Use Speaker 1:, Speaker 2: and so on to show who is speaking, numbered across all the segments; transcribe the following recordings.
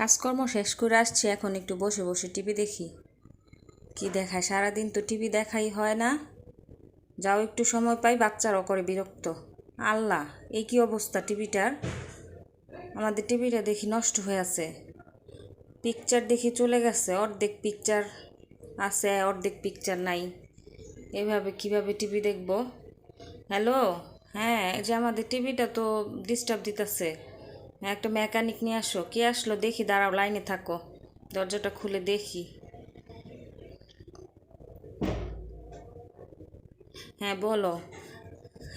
Speaker 1: কাজকর্ম শেষ করে আসছি, এখন একটু বসে বসে টিভি দেখি। কি দেখায়? সারাদিন তো টিভি দেখাই হয় না। যাও একটু সময় পাই, বাচ্চারাও করে বিরক্ত। আল্লাহ, এই কি অবস্থা টিভিটার? আমাদের টিভিটা দেখি নষ্ট হয়ে আছে। পিকচার দেখি চলে গেছে, অর্ধেক পিকচার আছে, অর্ধেক পিকচার নাই। এভাবে কীভাবে টিভি দেখব? হ্যালো হ্যাঁ যে আমাদের টিভিটা তো ডিস্টার্ব দিতেছে। হ্যাঁ একটা মেকানিক নিয়ে আসো। কে আসলো? দেখি, দাঁড়াও, লাইনে থাকো। দরজাটা খুলে দেখি। হ্যাঁ বলো।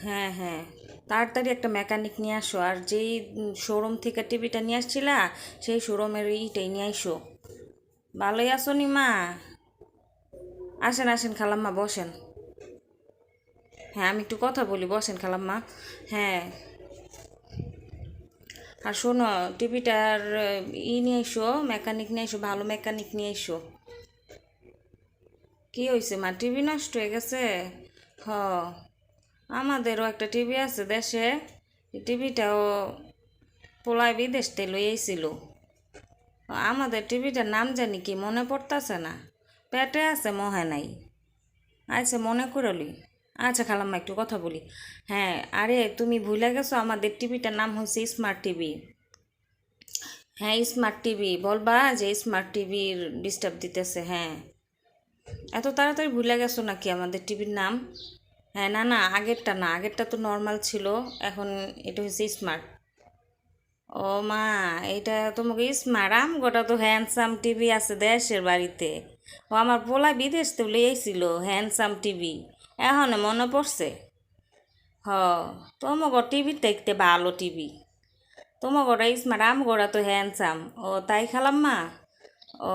Speaker 1: হ্যাঁ হ্যাঁ। তাড়াতাড়ি একটা মেকানিক নিয়ে আসো। আর যেই শোরুম থেকে টিভিটা নিয়ে আসছিলা, সেই শোরুমের ইটাই নিয়ে আসো ভালোই আছো নি মা? আসেন আসেন, খালাম্মা, বসেন। হ্যাঁ আমি একটু কথা বলি। বসেন, খালাম্মা। হ্যাঁ। আর শোনো, টিভিটার ই নিয়ে এসো মেকানিক নিয়ে এসো, ভালো মেকানিক নিয়ে এসো। কী হয়েছে মা? টিভি নষ্ট হয়ে গেছে? হ, আমাদেরও একটা টিভি আছে দেশে। টিভিটাও পোলায় বিদেশ থেকে লইয়াছিল আমাদের টিভিটার নাম জানি কি মনে পড়তেছে না? পেটে আছে মহে নাই। আচ্ছা মনে করলি আচ্ছা খালাম্মা, একটু কথা বলি। হ্যাঁ আরে তুমি ভুলে গেছো, আমাদের টিভিটার নাম হচ্ছে স্মার্ট টিভি হ্যাঁ স্মার্ট টিভি বলবা যে স্মার্ট টিভির ডিস্টার্ব দিতেছে হ্যাঁ। এত তাড়াতাড়ি ভুলে গেছো নাকি আমাদের টিভির নাম? হ্যাঁ না না, আগেরটা না, আগেরটা তো নর্মাল ছিল, এখন এটা হচ্ছে স্মার্ট ও মা, এটা তোমাকে স্মার্ট আম গোটা তো হ্যান্ডসাম টিভি আছে দেশের বাড়িতে। ও আমার পোলা বিদেশ তো লিয়েছিল হ্যান্ডসাম টিভি এখন মনে পড়ছে? হ তোমাকে টিভি দেখতে ভালো টিভি। স্মার্ট আম গোড়া তো হ্যান্ডসাম ও, তাই খেলাম মা? ও,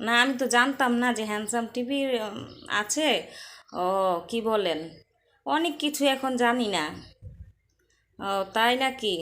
Speaker 1: না, আমি তো জানতাম না যে হ্যান্ডসাম টিভি আছে। ও, কি বলেন? অনেক কিছু এখন জানি না। ও, তাই নাকি?